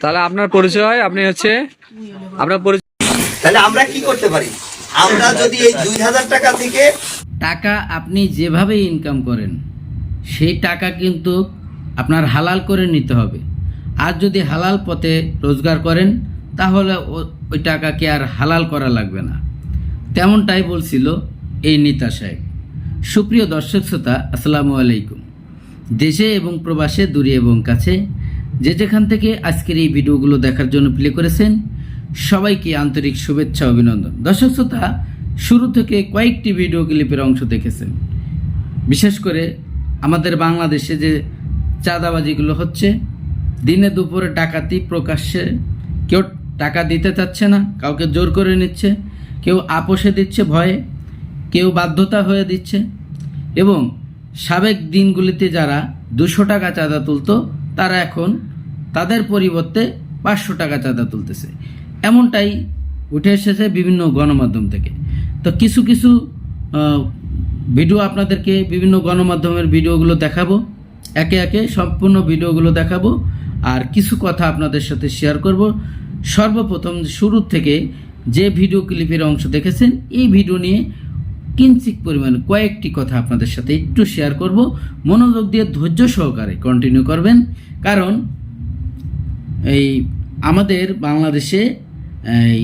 তাহলে আপনার পরিচয় আপনি হচ্ছে আপনার পরিচয় তাহলে আমরা কি করতে পারি? আমরা যদি এই দুই হাজার টাকা থেকে টাকা আপনি যেভাবে ইনকাম করেন সেই টাকা কিন্তু আপনার হালাল করে নিতে হবে। আর যদি হালাল পথে রোজগার করেন তাহলে ওই টাকাকে আর হালাল করা লাগবে না। তেমনটাই বলছিল এই নেতা সাহেব। সুপ্রিয় দর্শক শ্রোতা আসসালামু আলাইকুম। দেশে এবং প্রবাসে, দূরে এবং কাছে, যে যেখান থেকে আজকের এই ভিডিওগুলো দেখার জন্য প্লে করেছেন, সবাইকে আন্তরিক শুভেচ্ছা, অভিনন্দন। দর্শক শ্রোতা, শুরু থেকে কয়েকটি ভিডিও ক্লিপের অংশ দেখেছেন। বিশেষ করে আমাদের বাংলাদেশে যে চাঁদাবাজিগুলো হচ্ছে, দিনে দুপুরে ডাকাতি প্রকাশ্যে, কেউ টাকা দিতে চাচ্ছে না, কাউকে জোর করে নিচ্ছে, কেউ আপোষে দিচ্ছে, ভয়ে, কেউ বাধ্যতা হয়ে দিচ্ছে, এবং সাবেক দিনগুলিতে যারা দুশো টাকা চাঁদা তুলতো, তারা এখন তাদের পরিবর্তে পাঁচশো টাকা চাঁদা তুলতেছে। এমনটাই উঠে এসেছে বিভিন্ন গণমাধ্যম থেকে। তো কিছু কিছু ভিডিও আপনাদেরকে বিভিন্ন গণমাধ্যমের ভিডিওগুলো দেখাবো। একে একে সম্পূর্ণ ভিডিওগুলো দেখাবো আর কিছু কথা আপনাদের সাথে শেয়ার করব। সর্বপ্রথম শুরু থেকে যে ভিডিও ক্লিপের অংশ দেখেছেন, এই ভিডিও নিয়ে কিঞ্চিত পরিমাণে কয়েকটি কথা আপনাদের সাথে একটু শেয়ার করব। মনোযোগ দিয়ে ধৈর্য সহকারে কন্টিনিউ করবেন। কারণ এই আমাদের বাংলাদেশে এই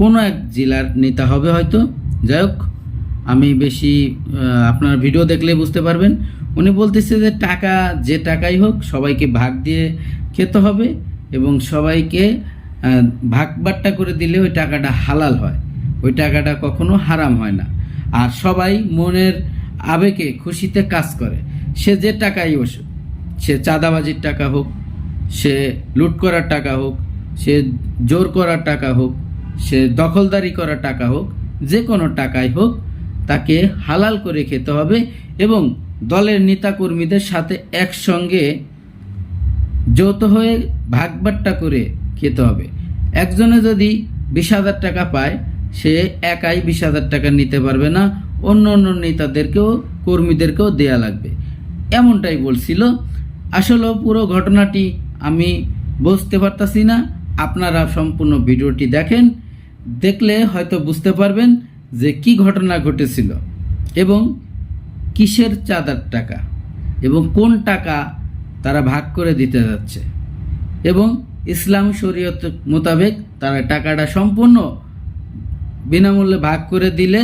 কোনো এক জেলার নেতা হবে হয়তো। যাই হোক, আমি বেশি আপনার ভিডিও দেখলে বুঝতে পারবেন। উনি বলতেছে যে টাকা যে টাকাই হোক, সবাইকে ভাগ দিয়ে খেতে হবে এবং সবাইকে ভাগ বাট্টা করে দিলে ওই টাকাটা হালাল হয়। ওই টাকাটা কখনো হারাম হয় না। আর সবাই মনের আবেগে খুশিতে কাজ করে। সে যে টাকাই বসে সে চাঁদাবাজির টাকা হোক, সে লুট করার টাকা হোক, সে জোর করার টাকা হোক, সে দখলদারি করার টাকা হোক, যে কোনো টাকাই হোক, তাকে হালাল করে খেতে হবে এবং দলের নেতাকর্মীদের সাথে একসঙ্গে যৌথ হয়ে ভাগবাট্টা করে খেতে হবে। একজনে যদি বিশ হাজার টাকা পায় সে একাই বিশ হাজার টাকা নিতে পারবে না, অন্য অন্য নেতাদেরকেও, কর্মীদেরকেও দেয়া লাগবে। এমনটাই বলছিল। আসলে পুরো ঘটনাটি আমি বুঝতে পারতাছি না। আপনারা সম্পূর্ণ ভিডিওটি দেখেন, দেখলে হয়তো বুঝতে পারবেন যে কি ঘটনা ঘটেছিল এবং কিসের চাঁদার টাকা এবং কোন টাকা তারা ভাগ করে দিতে যাচ্ছে এবং ইসলাম শরীয়ত মোতাবেক তারা টাকাটা সম্পূর্ণ বিনামূল্যে ভাগ করে দিলে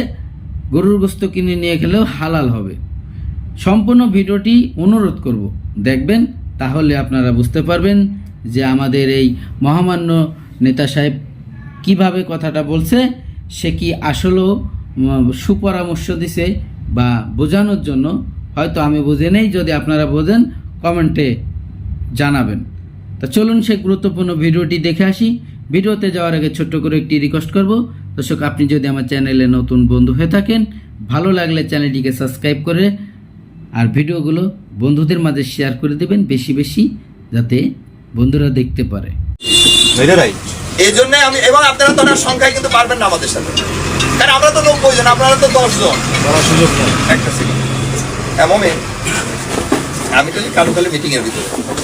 গরুর গোস্ত কিনে নিয়ে গেলেও হালাল হবে। সম্পূর্ণ ভিডিওটি অনুরোধ করব। দেখবেন, তাহলে আপনারা বুঝতে পারবেন যে আমাদের এই মহামান্য নেতা সাহেব কীভাবে কথাটা বলছে, সে কি আসলেও সুপরামর্শ দিছে বা বোঝানোর জন্য, হয়তো আমি বুঝে নেই, যদি আপনারা বোঝেন, কমেন্টে জানাবেন। তা চলুন সে গুরুত্বপূর্ণ ভিডিওটি দেখে আসি। ভিডিওতে যাওয়ার আগে ছোট্ট করে একটি রিকোয়েস্ট করব। দর্শক আপনি যদি আমার চ্যানেলে নতুন বন্ধু হয়ে থাকেন ভালো লাগলে চ্যানেলটিকে সাবস্ক্রাইব করে আর ভিডিওগুলো বন্ধুদের মাঝে শেয়ার করে দেবেন বেশি বেশি যাতে বন্ধুরা দেখতে পারে। এই জন্য আমি এবং আপনারা তো ওনার সংখ্যায় কিন্তু পারবেন না আমাদের সাথে। কারণ আমরা তো নব্বই জন আপনারা তো দশ জন। একটা সেকেন্ড এমন আমি তো কালু কালে মিটিং এর ভিতরে।